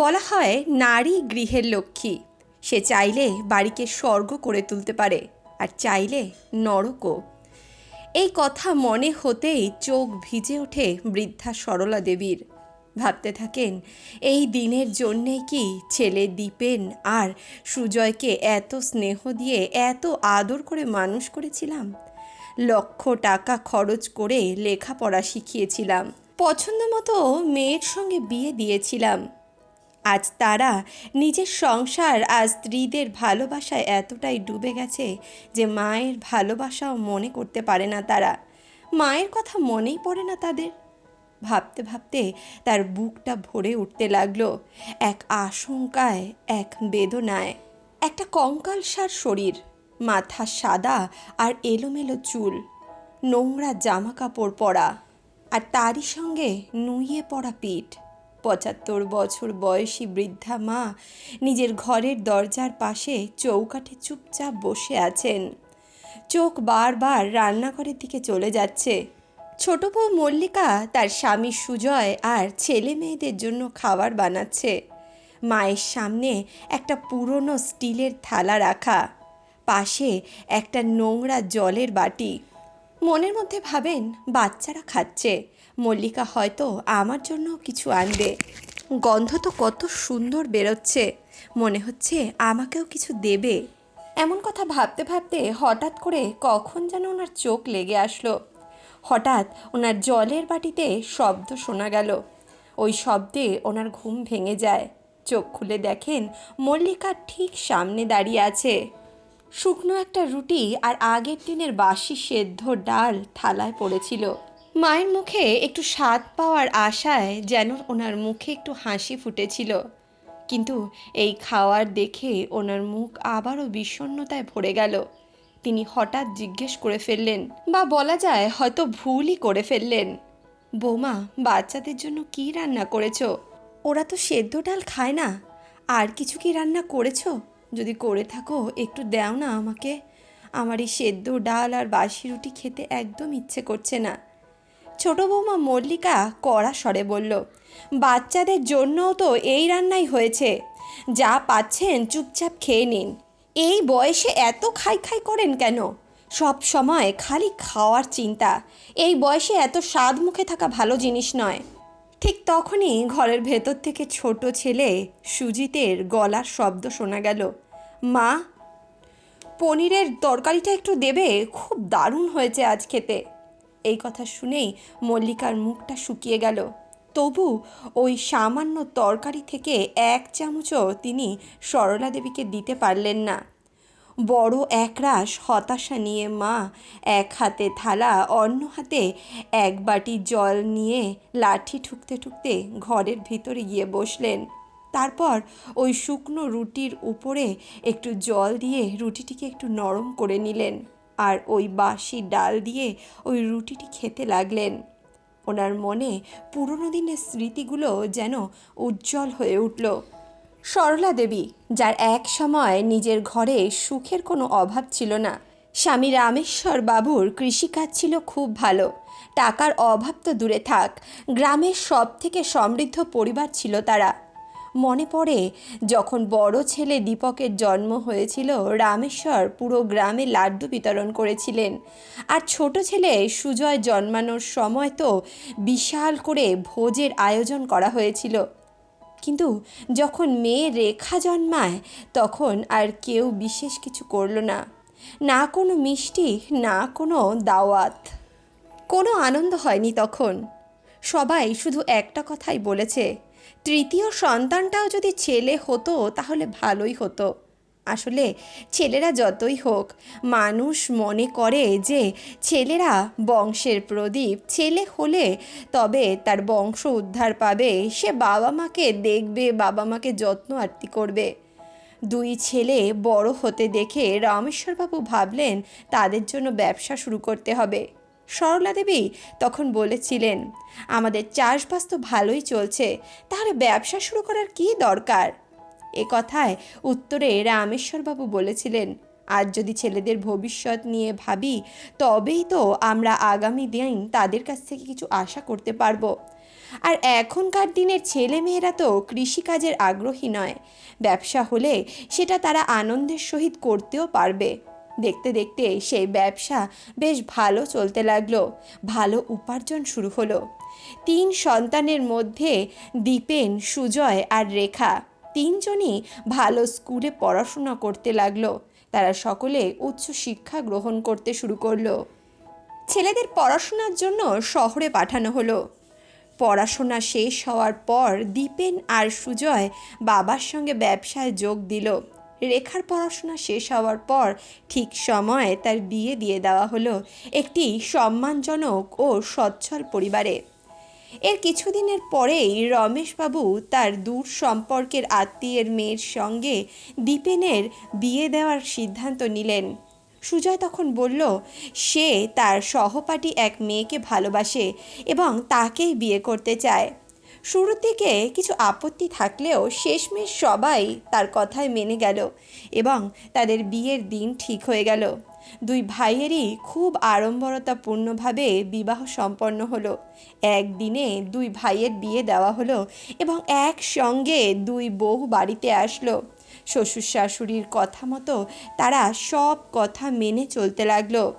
বলা হয় নারী গৃহের লক্ষ্মী। সে চাইলে বাড়িকে স্বর্গ করে তুলতে পারে আর চাইলে নরকও। এই কথা মনে হতেই চোখ ভিজে ওঠে বৃদ্ধা সরলা দেবীর। ভাবতে থাকেন, এই দিনের জন্যেই কি ছেলে দীপেন আর সুজয়কে এত স্নেহ দিয়ে এত আদর করে মানুষ করেছিলাম? লক্ষ টাকা খরচ করে লেখাপড়া শিখিয়েছিলাম। পছন্দ মতো মেয়ের সঙ্গে বিয়ে দিয়েছিলাম। আজ তারা নিজের সংসার আজ স্ত্রীদের ভালোবাসায় এতটাই ডুবে গেছে যে মায়ের ভালোবাসাও মনে করতে পারে না তারা। মায়ের কথা মনেই পড়ে না তাদের। ভাবতে ভাবতে তার বুকটা ভরে উঠতে লাগল এক আশঙ্কায়, এক বেদনায়। একটা কঙ্কালসার শরীর, মাথা সাদা আর এলোমেলো চুল, নোংরা জামা কাপড় পরা, আর তারই সঙ্গে নুইয়ে পড়া পিঠ। পঁচাত্তর বছর বয়সী বৃদ্ধা মা নিজের ঘরের দরজার পাশে চৌকাঠে চুপচাপ বসে আছেন। চোখ বারবার রান্নাঘরের দিকে চলে যাচ্ছে। ছোট বউ মল্লিকা তার স্বামী সুজয় আর ছেলে মেয়েদের জন্য খাবার বানাচ্ছে। মায়ের সামনে একটা পুরনো স্টিলের থালা রাখা। পাশে একটা নোংরা জলের বাটি। মনের মধ্যে ভাবেন, বাচ্চারা খাচ্ছে। মল্লিকা হয়তো আমার জন্য কিছু আনবে। গন্ধ তো কত সুন্দর বেরোচ্ছে। মনে হচ্ছে আমাকেও কিছু দেবে। এমন কথা ভাবতে ভাবতে হঠাৎ করে কখন যেন ওনার চোখ লেগে আসলো। হঠাৎ ওনার জলের বাটিতে শব্দ শোনা গেল। ওই শব্দে ওনার ঘুম ভেঙে যায়। চোখ খুলে দেখেন মল্লিকা ঠিক সামনে দাঁড়িয়ে আছে। শুকনো একটা রুটি আর আগের দিনের বাসি সেদ্ধ ডাল থালায় পড়েছিল। মায়ের মুখে একটু স্বাদ পাওয়ার আশায় যেন ওনার মুখে একটু হাসি ফুটেছিল। কিন্তু এই খাওয়ার দেখে ওনার মুখ আবারও বিষণ্ণতায় ভরে গেল। তিনি হঠাৎ জিজ্ঞেস করে ফেললেন, বা বলা যায় হয়তো ভুলই করে ফেললেন। বৌমা, বাচ্চাদের জন্য কি রান্না করেছ? ওরা তো সেদ্ধ ডাল খায় না। আর কিছু কি রান্না করেছ? যদি করে থাকো, একটু দাও না আমাকে। আমার এই সেদ্ধ ডাল আর বাসি রুটি খেতে একদম ইচ্ছে করছে না। ছোট বৌমা মল্লিকা কড়া স্বরে বলল, বাচ্চাদের জন্যও তো এই রান্নাই হয়েছে। যা পাচ্ছেন চুপচাপ খেয়ে নিন। এই বয়সে এত খাই খাই করেন কেন? সব সময় খালি খাওয়ার চিন্তা। এই বয়সে এত স্বাদ মুখে থাকা ভালো জিনিস নয়। ঠিক তখনই ঘরের ভেতর থেকে ছোট ছেলে সুজিতের গলার শব্দ শোনা গেল। মা, পনিরের তরকারিটা একটু দেবে? খুব দারুণ হয়েছে আজ খেতে। এই কথা শুনেই মল্লিকার মুখটা শুকিয়ে গেল। তবু ওই সামান্য তরকারি থেকে এক চামচও তিনি সরলা দেবীকে দিতে পারলেন না। বড় একরাশ হতাশা নিয়ে মা এক হাতে থালা, অন্য হাতে এক বাটি জল নিয়ে লাঠি ঠুকতে ঠুকতে ঘরের ভিতরে গিয়ে বসলেন। তারপর ওই শুকনো রুটির উপরে একটু জল দিয়ে রুটিটিকে একটু নরম করে নিলেন আর ওই বাসি ডাল দিয়ে ওই রুটিটি খেতে লাগলেন। ওনার মনে পুরনো দিনের স্মৃতিগুলো যেন উজ্জ্বল হয়ে উঠল। সরলা দেবী, যার এক সময় নিজের ঘরে সুখের কোনো অভাব ছিল না। স্বামী রামেশ্বর বাবুর কৃষিকাজ ছিল খুব ভালো। টাকার অভাব তো দূরে থাক, গ্রামের সব থেকে সমৃদ্ধ পরিবার ছিল তারা। মনে পড়ে, যখন বড় ছেলে দীপকের জন্ম হয়েছিল, রামেশ্বর পুরো গ্রামে লাড্ডু বিতরণ করেছিলেন। আর ছোট ছেলে সুজয় জন্মানোর সময় তো বিশাল করে ভোজের আয়োজন করা হয়েছিল। কিন্তু যখন মেয়ে রেখা জন্মায়, তখন আর কেউ বিশেষ কিছু করল না। না কোনো মিষ্টি, না কোনো দাওয়াত। কোনো আনন্দ হয়নি তখন। সবাই শুধু একটা কথাই বলেছে, তৃতীয় সন্তানটাও যদি ছেলে হতো, তাহলে ভালোই হতো। আসলে ছেলেরা যতই হোক, মানুষ মনে করে যে ছেলেরা বংশের প্রদীপ। ছেলে হলে তবে তার বংশ উদ্ধার পাবে। সে বাবা মাকে দেখবে, বাবা মাকে যত্ন আরতি করবে। দুই ছেলে বড় হতে দেখে রামেশ্বরবাবু ভাবলেন, তাদের জন্য ব্যবসা শুরু করতে হবে। সরলা দেবী তখন বলেছিলেন, আমাদের চাষবাস তো ভালোই চলছে, তাহলে ব্যবসা শুরু করার কী দরকার? এ কথায় উত্তরে রামেশ্বরবাবু বলেছিলেন আজ যদি ছেলেদের ভবিষ্যৎ নিয়ে ভাবি, তবেই তো আমরা আগামী দিন তাদের কাছ থেকে কিছু আশা করতে পারব। আর এখনকার দিনের ছেলেমেয়েরা তো কৃষিকাজের আগ্রহী নয়। ব্যবসা হলে সেটা তারা আনন্দের সহিত করতেও পারবে। দেখতে দেখতে সেই ব্যবসা বেশ ভালো চলতে লাগল। ভালো উপার্জন শুরু হলো। তিন সন্তানের মধ্যে দীপেন, সুজয় আর রেখা। তিনজনই ভালো স্কুলে পড়াশোনা করতে লাগল। তারা সকলে উচ্চ শিক্ষা গ্রহণ করতে শুরু করল। ছেলেদের পড়াশোনার জন্য শহরে পাঠানো হলো। পড়াশোনা শেষ হওয়ার পর দীপেন আর সুজয় বাবার সঙ্গে ব্যবসায় যোগ দিল। রেখার পড়াশোনা শেষ হওয়ার পর ঠিক সময়ে তার বিয়ে দিয়ে দেওয়া হলো। একটি সম্মানজনক ও সচ্ছল পরিবারে। এর কিছুদিনের পরেই রমেশবাবু তার দূর সম্পর্কের আত্মীয়ের মেয়ের সঙ্গে দীপেনের বিয়ে দেওয়ার সিদ্ধান্ত নিলেন। সুজয় তখন বলল, সে তার সহপাঠী এক মেয়েকে ভালোবাসে এবং তাকেই বিয়ে করতে চায়। শুরুর দিকে কিছু আপত্তি থাকলেও শেষমেশ সবাই তার কথায় মেনে গেল এবং তাদের বিয়ের দিন ঠিক হয়ে গেল। দুই ভাইয়েরই খুব আড়ম্বরতাপূর্ণভাবে বিবাহ সম্পন্ন হলো। একদিনে দুই ভাইয়ের বিয়ে দেওয়া হলো এবং একসঙ্গে দুই বউ বাড়িতে আসলো। শ্বশুর শাশুড়ির কথা মতো তারা সব কথা মেনে চলতে লাগল।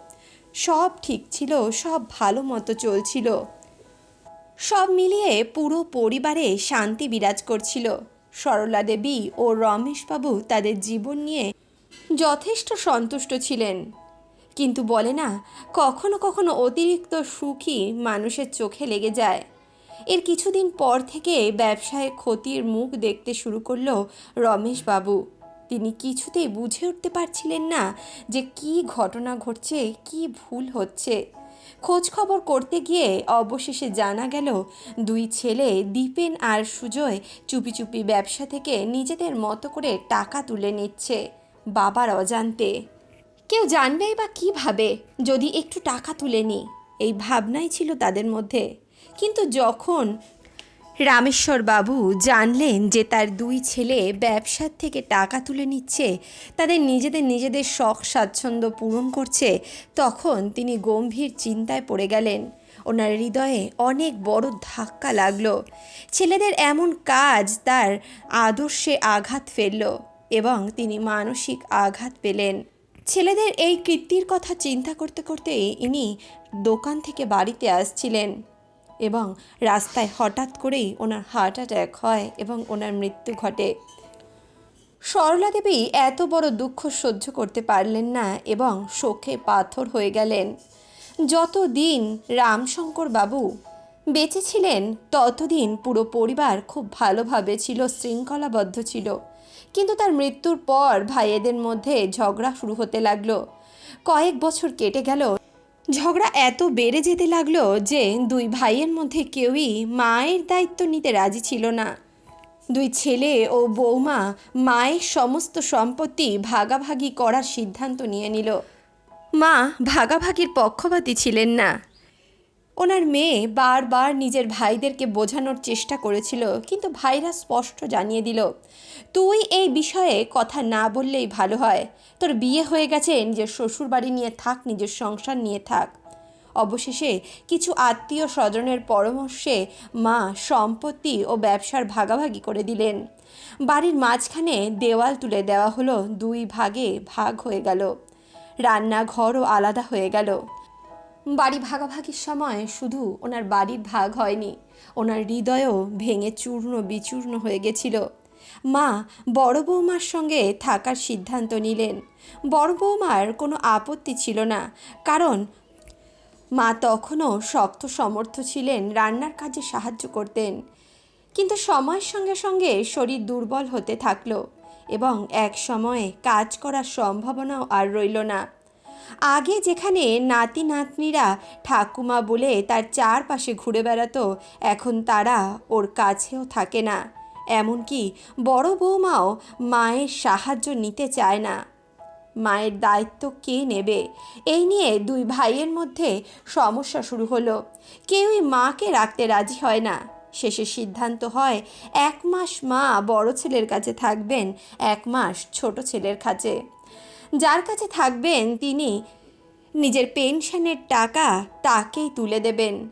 সব ঠিক ছিল, সব ভালো মতো চলছিল। সব মিলিয়ে পুরো পরিবারে শান্তি বিরাজ করছিল। সরলা দেবী ও রমেশবাবু তাদের জীবন নিয়ে যথেষ্ট সন্তুষ্ট ছিলেন। কিন্তু বলে না, কখনো কখনো অতিরিক্ত সুখী মানুষের চোখে লেগে যায়। এর কিছুদিন পর থেকে ব্যবসায় ক্ষতির মুখ দেখতে শুরু করল রমেশবাবু তিনি কিছুতেই বুঝে উঠতে পারছিলেন না যে কি ঘটনা ঘটছে, কি ভুল হচ্ছে। খোঁজ খবর করতে গিয়ে অবশেষে জানা গেল, দুই ছেলে দীপেন আর সুজয় চুপি চুপি ব্যবসা থেকে নিজেদের মতো করে টাকা তুলে নিচ্ছে, বাবার অজান্তে। কেউ জানবেই বা কীভাবে, যদি একটু টাকা তুলে নিই এই ভাবনাই ছিল তাদের মধ্যে। কিন্তু যখন রামেশ্বর বাবু জানলেন যে তার দুই ছেলে ব্যবসার থেকে টাকা তুলে নিচ্ছে, তাদের নিজেদের নিজেদের শখ, স্বাচ্ছন্দ্য পূরণ করছে, তখন তিনি গম্ভীর চিন্তায় পড়ে গেলেন। ওনার হৃদয়ে অনেক বড় ধাক্কা লাগল। ছেলেদের এমন কাজ তার আদর্শে আঘাত ফেলল এবং তিনি মানসিক আঘাত পেলেন। ছেলেদের এই কীর্তির কথা চিন্তা করতে করতে ইনি দোকান থেকে বাড়িতে আসছিলেন এবং রাস্তায় হঠাৎ করেই ওনার হার্ট অ্যাটাক হয় এবং ওনার মৃত্যু ঘটে। সরলা দেবী এত বড় দুঃখ সহ্য করতে পারলেন না এবং শোকে পাথর হয়ে গেলেন। যতদিন রামশঙ্কর বাবু বেঁচে ছিলেন, ততদিন পুরো পরিবার খুব ভালোভাবে ছিল, শৃঙ্খলাবদ্ধ ছিল। কিন্তু তার মৃত্যুর পর ভাইয়েদের মধ্যে ঝগড়া শুরু হতে লাগল। কয়েক বছর কেটে গেল। ঝগড়া এত বেড়ে যেতে লাগল যে দুই ভাইয়ের মধ্যে কেউই মায়ের দায়িত্ব নিতে রাজি ছিল না। দুই ছেলে ও বৌমা মায়ের সমস্ত সম্পত্তি ভাগাভাগি করার সিদ্ধান্ত নিয়ে নিল। মা ভাগাভাগির পক্ষপাতী ছিলেন না। ওনার মেয়ে বারবার নিজের ভাইদেরকে বোঝানোর চেষ্টা করেছিল, কিন্তু ভাইরা স্পষ্ট জানিয়ে দিল, তুই এই বিষয়ে কথা না বললেই ভালো হয়। তোর বিয়ে হয়ে গেছে, নিজের শ্বশুর বাড়ি নিয়ে থাক, নিজের সংসার নিয়ে থাক। অবশেষে কিছু আত্মীয় স্বজনের পরামর্শে মা সম্পত্তি ও ব্যবসার ভাগাভাগি করে দিলেন। বাড়ির মাঝখানে দেওয়াল তুলে দেওয়া হলো, দুই ভাগে ভাগ হয়ে গেল। রান্নাঘরও আলাদা হয়ে গেল। বাড়ি ভাগাভাগির সময় শুধু ওনার বাড়ির ভাগ হয়নি, ওনার হৃদয়ও ভেঙে চূর্ণ বিচূর্ণ হয়ে গেছিল। মা বড় বৌমার সঙ্গে থাকার সিদ্ধান্ত নিলেন। বড় বৌমার কোনো আপত্তি ছিল না, কারণ মা তখনও শক্ত সমর্থ ছিলেন রান্নার কাজে সাহায্য করতেন। কিন্তু সময়ের সঙ্গে সঙ্গে শরীর দুর্বল হতে থাকল এবং এক সময়ে কাজ করার সম্ভাবনাও আর রইল না। আগে যেখানে নাতি নাতনিরা ঠাকুমা বলে তার চারপাশে ঘুরে বেড়াতো, এখন তারা ওর কাছেও থাকে না। এমনকি বড় বৌমাও মায়ের সাহায্য নিতে চায় না। মায়ের দায়িত্ব কে নেবে? এই নিয়ে দুই ভাইয়ের মধ্যে সমস্যা শুরু হলো। কেউই মাকে রাখতে রাজি হয় না। শেষে সিদ্ধান্ত হয়, এক মাস মা বড় ছেলের কাছে থাকবেন, এক মাস ছোট ছেলের কাছে। যার কাছে থাকবেন তিনি নিজের পেনশনের টাকা তাকেই তুলে দেবেন।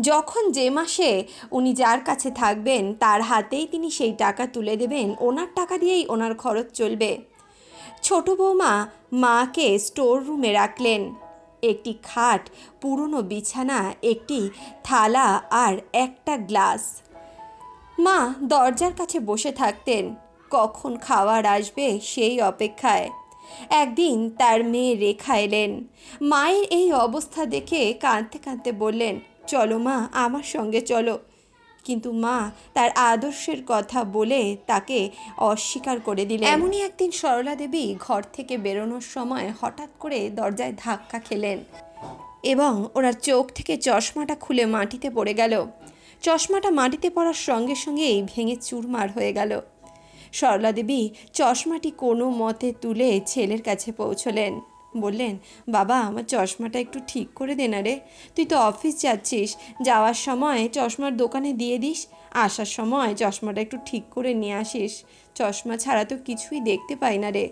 যখন যে মাসে উনি যার কাছে থাকবেন, তার হাতেই তিনি সেই টাকা তুলে দেবেন, ওনার টাকা দিয়েই ওনার খরচ চলবে। ছোট বৌমা মাকে স্টোর রুমে রাখলেন। একটি খাট, পুরনো বিছানা, একটি থালা আর একটা গ্লাস। মা দরজার কাছে বসে থাকতেন। কখন খাবার আসবে সেই অপেক্ষায়। একদিন তার মেয়ে রেখা এলেন। মায়ের এই অবস্থা দেখে কাঁদতে কাঁদতে বললেন, চলো মা, আমার সঙ্গে চলো। কিন্তু মা তার আদর্শের কথা বলে তাকে অস্বীকার করে দিলেন। এমনই একদিন সরলা দেবী ঘর থেকে বেরোনোর সময় হঠাৎ করে দরজায় ধাক্কা খেলেন এবং ওনার চোখ থেকে চশমাটা খুলে মাটিতে পড়ে গেল। চশমাটা মাটিতে পড়ার সঙ্গে সঙ্গেই ভেঙে চুরমার হয়ে গেল। সরলা দেবী চশমাটি কোনো মতে তুলে ছেলের কাছে পৌঁছলেন। বললেন, বাবা, আমার চশমাটা একটু ঠিক করে দে না রে। তুই তো অফিস যাচ্ছিস। যাওয়ার সময় চশমার দোকানে দিয়ে দিস। আসার সময় চশমাটা একটু ঠিক করে নিয়ে আসিস। চশমা ছাড়া তো কিছুই দেখতে পাই না রে।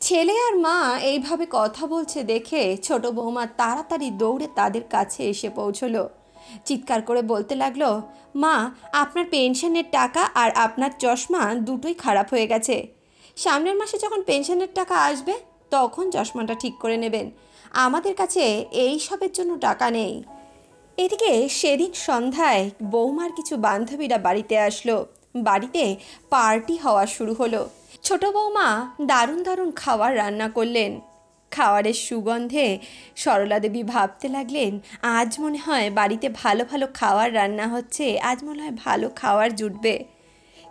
ছেলে আর মা এইভাবে কথা বলছে দেখে ছোট বৌমা তাড়াতাড়ি দৌড়ে তাদের কাছে এসে পৌঁছলো। চিৎকার করে বলতে লাগল, মা, আপনার পেনশনের টাকা আর আপনার চশমা দুটোই খারাপ হয়ে গেছে। সামনের মাসে যখন পেনশনের টাকা আসবে, তখন চশমাটা ঠিক করে নেবেন। আমাদের কাছে এই সবের জন্য টাকা নেই। এদিকে সেদিন সন্ধ্যায় বৌমার কিছু বান্ধবীরা বাড়িতে আসলো। বাড়িতে পার্টি হওয়া শুরু হলো। ছোট বৌমা দারুণ দারুণ খাবার রান্না করলেন। খাবারের সুগন্ধে সরলা দেবী ভাবতে লাগলেন, আজ মনে হয় বাড়িতে ভালো ভালো খাওয়ার রান্না হচ্ছে, আজ মনে হয় ভালো খাওয়ার জুটবে।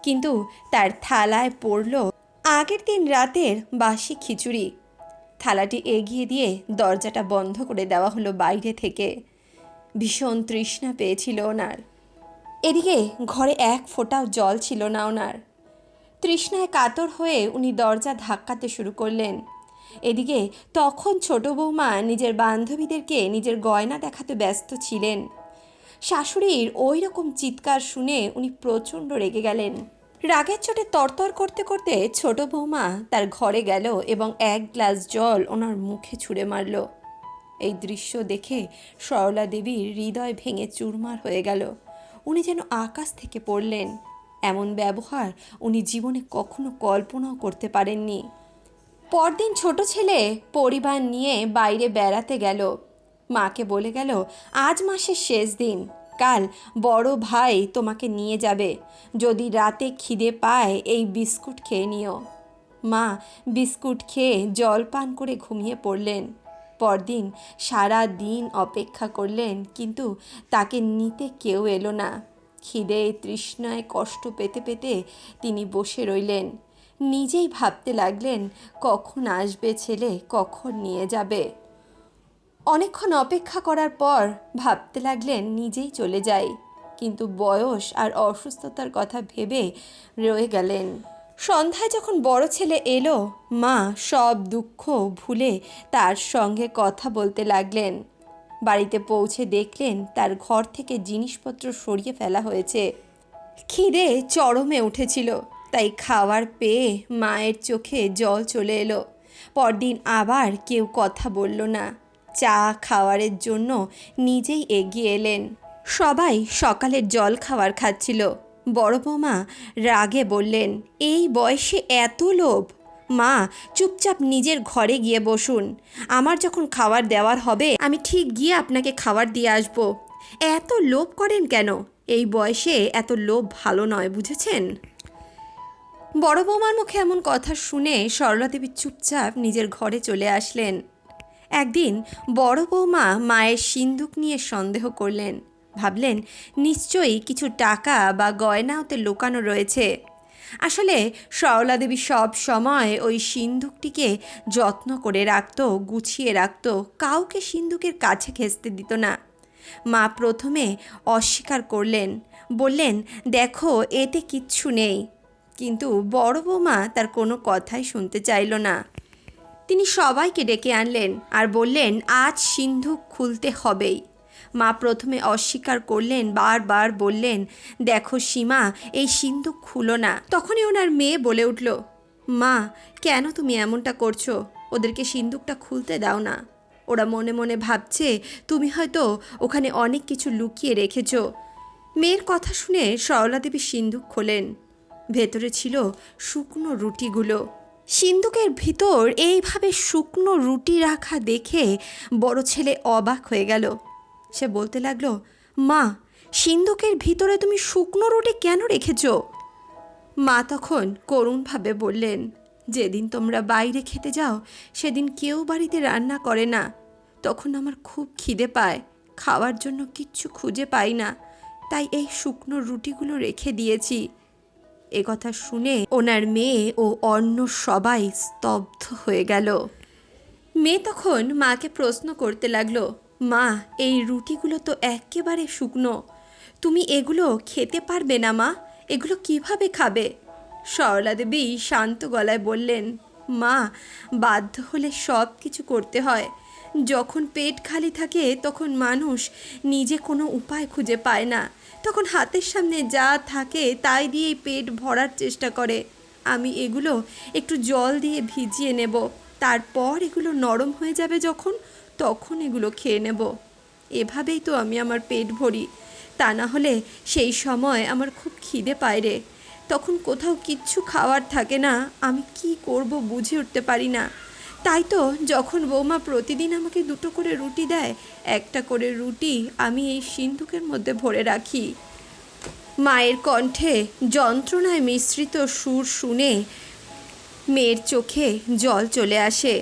কিন্তু তার থালায় পড়ল আগের দিন রাতের বাসি খিচুড়ি। থালাটি এগিয়ে দিয়ে দরজাটা বন্ধ করে দেওয়া হলো বাইরে থেকে। ভীষণ তৃষ্ণা পেয়েছিল ওনার। এদিকে ঘরে এক ফোঁটাও জল ছিল না ওনার। তৃষ্ণায় কাতর হয়ে উনি দরজা ধাক্কাতে শুরু করলেন। এদিকে তখন ছোট বৌমা নিজের বান্ধবীদেরকে নিজের গয়না দেখাতে ব্যস্ত ছিলেন। শাশুড়ির ওই রকম চিৎকার শুনে উনি প্রচণ্ড রেগে গেলেন। রাগের চোটে তরতর করতে করতে ছোট বৌমা তার ঘরে গেল এবং এক গ্লাস জল ওনার মুখে ছুঁড়ে মারল। এই দৃশ্য দেখে সরলা দেবীর হৃদয় ভেঙে চুরমার হয়ে গেল। উনি যেন আকাশ থেকে পড়লেন। এমন ব্যবহার উনি জীবনে কখনো কল্পনাও করতে পারেননি। পরদিন ছোট ছেলে পরিবার নিয়ে বাইরে বেড়াতে গেল। মাকে বলে গেল, আজ মাসের শেষ দিন। কাল বড় ভাই তোমাকে নিয়ে যাবে। যদি রাতে খিদে পায়, এই বিস্কুট খেয়ে নিও। মা বিস্কুট খেয়ে জল পান করে ঘুমিয়ে পড়লেন। পরদিন সারা দিন অপেক্ষা করলেন, কিন্তু তাকে নিতে কেউ এলো না। খিদে তৃষ্ণায় কষ্ট পেতে পেতে তিনি বসে রইলেন। নিজেই ভাবতে লাগলেন, কখন আসবে ছেলে, কখন নিয়ে যাবে। অনেকক্ষণ অপেক্ষা করার পর ভাবতে লাগলেন নিজেই চলে যাই কিন্তু বয়স আর অসুস্থতার কথা ভেবে রয়ে গেলেন। সন্ধ্যায় যখন বড় ছেলে এলো, মা সব দুঃখ ভুলে তার সঙ্গে কথা বলতে লাগলেন। বাড়িতে পৌঁছে দেখলেন তার ঘর থেকে জিনিসপত্র সরিয়ে ফেলা হয়েছে। খিদে চরমে উঠেছিল। তাই খাওয়ার পেয়ে মায়ের চোখে জল চলে এলো। পরদিন আবার কেউ কথা বলল না। চা খাওয়ারের জন্য নিজেই এগিয়ে এলেন। সবাই সকালের জল খাবার খাচ্ছিল। বড় বৌমা রাগে বললেন, এই বয়সে এত লোভ। মা, চুপচাপ নিজের ঘরে গিয়ে বসুন। আমার যখন খাবার দেওয়ার হবে, আমি ঠিক গিয়ে আপনাকে খাবার দিয়ে আসব। এত লোভ করেন কেন? এই বয়সে এত লোভ ভালো নয়, বুঝেছেন? বড় বৌমার মুখে এমন কথা শুনে সরলা দেবী চুপচাপ নিজের ঘরে চলে আসলেন। একদিন বড় বৌমা মায়ের সিন্দুক নিয়ে সন্দেহ করলেন। ভাবলেন, নিশ্চয়ই কিছু টাকা বা গয়না ওতে লুকানো রয়েছে। আসলে সরলা দেবী সব সময় ওই সিন্দুকটিকে যত্ন করে রাখত, গুছিয়ে রাখত, কাউকে সিন্দুকের কাছে ঘেঁচতে দিত না। মা প্রথমে অস্বীকার করলেন। বললেন, দেখো, এতে কিচ্ছু নেই। কিন্তু বড় বৌমা তার কোনো কথাই শুনতে চাইল না। তিনি সবাইকে ডেকে আনলেন আর বললেন, আজ সিন্ধুক খুলতে হবেই। মা প্রথমে অস্বীকার করলেন, বারবার বললেন, দেখো সীমা, এই সিন্ধুক খুলো না। তখনই ওনার মেয়ে বলে উঠল, মা, কেন তুমি এমনটা করছ? ওদেরকে সিন্দুকটা খুলতে দাও না। ওরা মনে মনে ভাবছে, তুমি হয়তো ওখানে অনেক কিছু লুকিয়ে রেখেছ। মেয়ের কথা শুনে সরলা দেবী সিন্দুক খোলেন। ভেতরে ছিল শুকনো রুটিগুলো। সিন্দুকের ভিতর এইভাবে শুকনো রুটি রাখা দেখে বড় ছেলে অবাক হয়ে গেল। সে বলতে লাগল, মা সিন্দুকের ভিতরে তুমি শুকনো রুটি কেন রেখেছো? মা তখন করুণভাবে বললেন, যেদিন তোমরা বাইরে খেতে যাও, সেদিন কেউ বাড়িতে রান্না করে না। তখন আমার খুব খিদে পায়, খাওয়ার জন্য কিচ্ছু খুঁজে পাই না। তাই এই শুকনো রুটিগুলো রেখে দিয়েছি। এ কথা শুনে ওনার মেয়ে ও অন্য সবাই স্তব্ধ হয়ে গেল। মেয়ে তখন মাকে প্রশ্ন করতে লাগল, মা, এই রুটিগুলো তো একেবারে শুকনো। তুমি এগুলো খেতে পারবে না, মা? এগুলো কীভাবে খাবে? সরলা দেবী শান্ত গলায় বললেন, মা, বাধ্য হলে সব কিছু করতে হয়। যখন পেট খালি থাকে, তখন মানুষ নিজে কোনো উপায় খুঁজে পায় না। তখন হাতের সামনে যা থাকে, তাই দিয়েই পেট ভরার চেষ্টা করে। আমি এগুলো একটু জল দিয়ে ভিজিয়ে নেব। তারপর এগুলো নরম হয়ে যাবে যখন, তখন এগুলো খেয়ে নেব। এভাবেই তো আমি আমার পেট ভরি। তা না হলে সেই সময় আমার খুব খিদে পায় রে। তখন কোথাও কিচ্ছু খাওয়ার থাকে না। আমি কি করব বুঝে উঠতে পারি না। তাই তো, যখন বৌমা প্রতিদিন আমাকে দুটো করে রুটি দেয়, একটা করে রুটি আমি এই সিন্ধুকের মধ্যে ভরে রাখি। মায়ের কণ্ঠে যন্ত্রণায় মিশ্রিত সুর শুনে মেয়ের চোখে জল চলে আসে।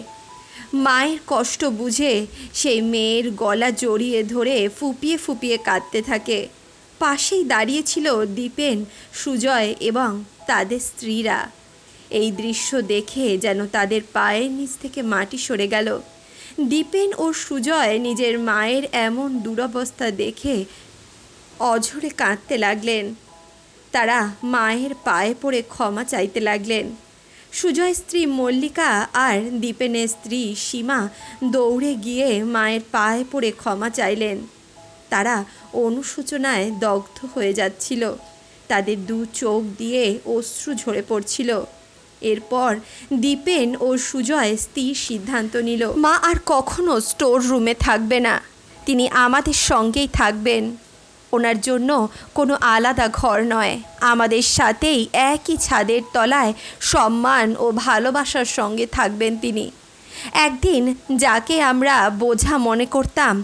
মায়ের কষ্ট বুঝে সেই মেয়ের গলা জড়িয়ে ধরে ফুপিয়ে ফুপিয়ে কাঁদতে থাকে। পাশেই দাঁড়িয়েছিল দীপেন, সুজয় এবং তাদের স্ত্রীরা। এই দৃশ্য দেখে যেন তাদের পায়ের নিচ থেকে মাটি সরে গেল। দীপেন ও সুজয় নিজের মায়ের এমন দুরবস্থা দেখে অঝরে কাঁদতে লাগলেন। তারা মায়ের পায়ে পড়ে ক্ষমা চাইতে লাগলেন। সুজয় স্ত্রী মল্লিকা আর দীপেনের স্ত্রী সীমা দৌড়ে গিয়ে মায়ের পায়ে পড়ে ক্ষমা চাইলেন। তারা অনুশোচনায় দগ্ধ হয়ে যাচ্ছিল। তাদের দু চোখ দিয়ে অশ্রু ঝরে পড়ছিল। এরপর দীপেন ও সুজয় স্থির সিদ্ধান্ত নিল, মা আর কখনো স্টোর রুমে থাকবে না। তিনি আমাদের সঙ্গেই থাকবেন। ওনার জন্য কোনো আলাদা ঘর নয়। আমাদের সাথেই একই ছাদের তলায় সম্মান ও ভালোবাসার সঙ্গে থাকবেন তিনি। একদিন যাকে আমরা বোঝা মনে করতাম,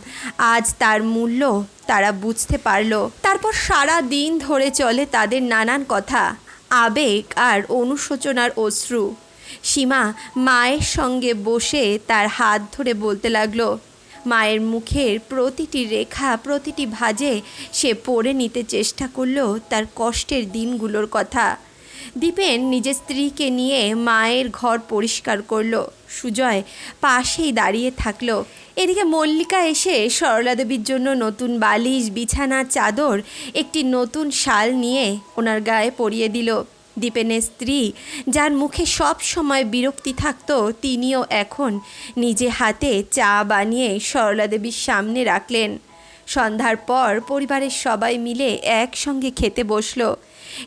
আজ তার মূল্য তারা বুঝতে পারল। তারপর সারা দিন ধরে চলে তাদের নানান কথা। আবেগ আর অনুশোচনার অশ্রু। সীমা মায়ের সঙ্গে বসে তার হাত ধরে বলতে লাগল, মায়ের মুখের প্রতিটি রেখা, প্রতিটি ভাজে সে পড়ে নিতে চেষ্টা করল তার কষ্টের দিনগুলোর কথা। দীপেন নিজের স্ত্রীকে নিয়ে মায়ের ঘর পরিষ্কার করল। সুজয় পাশেই দাঁড়িয়ে থাকল। এদিকে মল্লিকা এসে সরলা দেবীর জন্য নতুন বালিশ, বিছানা, চাদর, একটি নতুন শাল নিয়ে ওনার গায়ে পরিয়ে দিল। দীপেনের স্ত্রী, যার মুখে সব সময় বিরক্তি থাকত, তিনিও এখন নিজে হাতে চা বানিয়ে সরলা দেবীর সামনে রাখলেন। সন্ধ্যার পর পরিবারের সবাই মিলে একসঙ্গে খেতে বসল।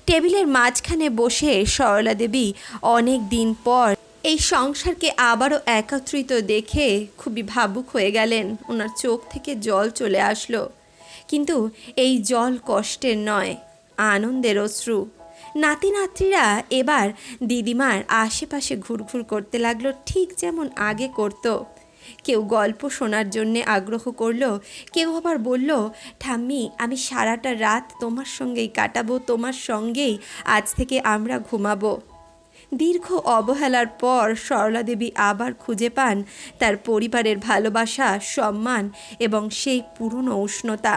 টেবিলের মাঝখানে বসে সরলা দেবী অনেক দিন পর এই সংসারকে আবারও একত্রিত দেখে খুবই ভাবুক হয়ে গেলেন। ওনার চোখ থেকে জল চলে আসলো। কিন্তু এই জল কষ্টের নয়, আনন্দের অশ্রু। নাতি নাতনিরা এবার দিদিমার আশেপাশে ঘুরঘুর করতে লাগল ঠিক যেমন আগে করতো। কেউ গল্প শোনার জন্যে আগ্রহ করল, কেউ আবার বলল, ঠাম্মি, আমি সারাটা রাত তোমার সঙ্গেই কাটাবো, তোমার সঙ্গেই আজ থেকে আমরা ঘুমাবো। দীর্ঘ অবহেলার পর সরলা দেবী আবার খুঁজে পান তার পরিবারের ভালোবাসা, সম্মান এবং সেই পুরনো উষ্ণতা।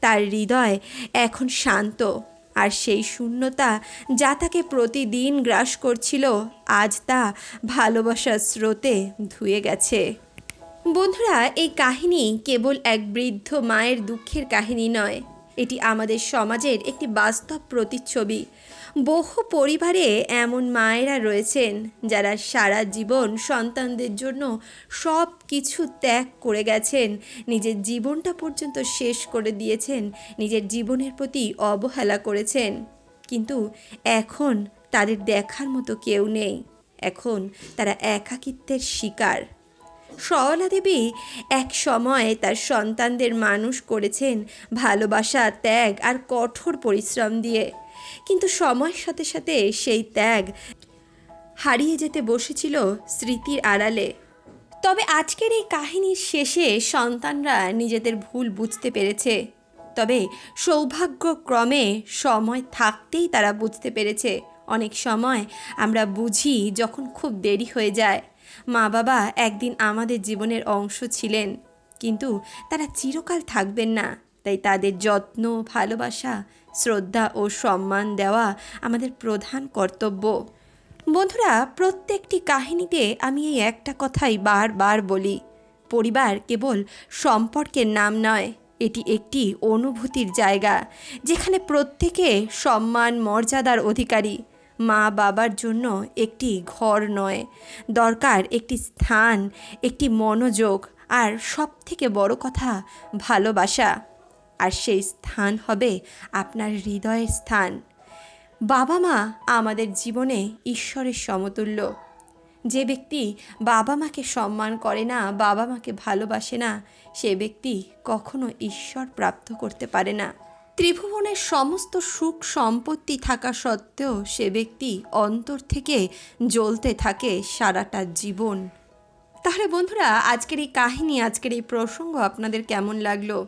তার হৃদয় এখন শান্ত আর সেই শূন্যতা যা তাকে প্রতিদিন গ্রাস করছিল, আজ তা ভালোবাসার স্রোতে ধুয়ে গেছে। বন্ধুরা, এই কাহিনী কেবল এক বৃদ্ধ মায়ের দুঃখের কাহিনী নয়। এটি আমাদের সমাজের একটি বাস্তব প্রতিচ্ছবি। বহু পরিবারে এমন মায়েরা রয়েছেন যারা সারা জীবন সন্তানদের জন্য সব কিছু ত্যাগ করে গেছেন, নিজের জীবনটা পর্যন্ত শেষ করে দিয়েছেন, নিজের জীবনের প্রতি অবহেলা করেছেন। কিন্তু এখন তাদের দেখার মতো কেউ নেই। এখন তারা একাকিত্বের শিকার। সরলা দেবী এক সময় তার সন্তানদের মানুষ করেছেন ভালোবাসা, ত্যাগ আর কঠোর পরিশ্রম দিয়ে। কিন্তু সময়ের সাথে সাথে সেই ত্যাগ হারিয়ে যেতে বসেছিল স্মৃতির আড়ালে। তবে আজকের এই কাহিনীর শেষে সন্তানরা নিজেদের ভুল বুঝতে পেরেছে। তবে সৌভাগ্যক্রমে সময় থাকতেই তারা বুঝতে পেরেছে। অনেক সময় আমরা বুঝি যখন খুব দেরি হয়ে যায়। মা বাবা একদিন আমাদের জীবনের অংশ ছিলেন, কিন্তু তারা চিরকাল থাকবেন না। তাই তাদের যত্ন, ভালোবাসা শ্রদ্ধা ও সম্মান দেওয়া আমাদের প্রধান কর্তব্য। বন্ধুরা, প্রত্যেকটি কাহিনীতে আমি এই একটা কথাই বারবার বলি। পরিবার কেবল সম্পর্কের নাম নয়, এটি একটি অনুভূতির জায়গা, যেখানে প্রত্যেকে সম্মান, মর্যাদার অধিকারী। মা বাবার জন্য একটি ঘর নয়, দরকার একটি স্থান, একটি মনোযোগ, আর সব থেকে বড় কথা ভালোবাসা। আর সেই স্থান হবে আপনার হৃদয়ের স্থান। বাবা মা আমাদের জীবনে ঈশ্বরের সমতুল্য। যে ব্যক্তি বাবা মাকে সম্মান করে না, বাবা মাকে ভালোবাসে না, সে ব্যক্তি কখনো ঈশ্বর প্রাপ্ত করতে পারে না। ত্রিভুবনের সমস্ত সুখ সম্পত্তি থাকা সত্ত্বেও সে ব্যক্তি অন্তর থেকে জ্বলতে থাকে সারাটা জীবন। তাহলে বন্ধুরা, আজকের এই কাহিনী, আজকের এই প্রসঙ্গ আপনাদের কেমন লাগল?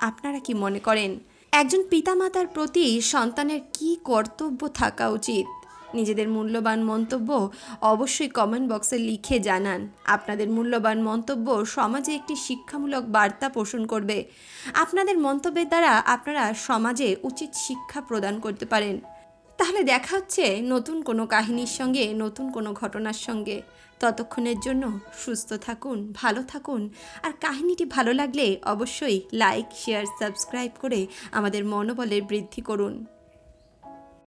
আপনারা কি মনে করেন, একজন পিতামাতার প্রতি সন্তানের কি কর্তব্য থাকা উচিত? নিজেদের মূল্যবান মন্তব্য অবশ্যই কমেন্ট বক্সে লিখে জানান। আপনাদের মূল্যবান মন্তব্য সমাজে একটি শিক্ষামূলক বার্তা পোষণ করবে। আপনাদের মন্তব্যের দ্বারা আপনারা সমাজে উচিত শিক্ষা প্রদান করতে পারেন। তাহলে দেখা হচ্ছে নতুন কোনো কাহিনীর সঙ্গে, নতুন কোনো ঘটনার সঙ্গে। ততক্ষণের জন্য সুস্থ থাকুন, ভালো থাকুন। আর কাহিনীটি ভালো লাগলে অবশ্যই লাইক শেয়ার সাবস্ক্রাইব করে আমাদের মনোবলের বৃদ্ধি করুন।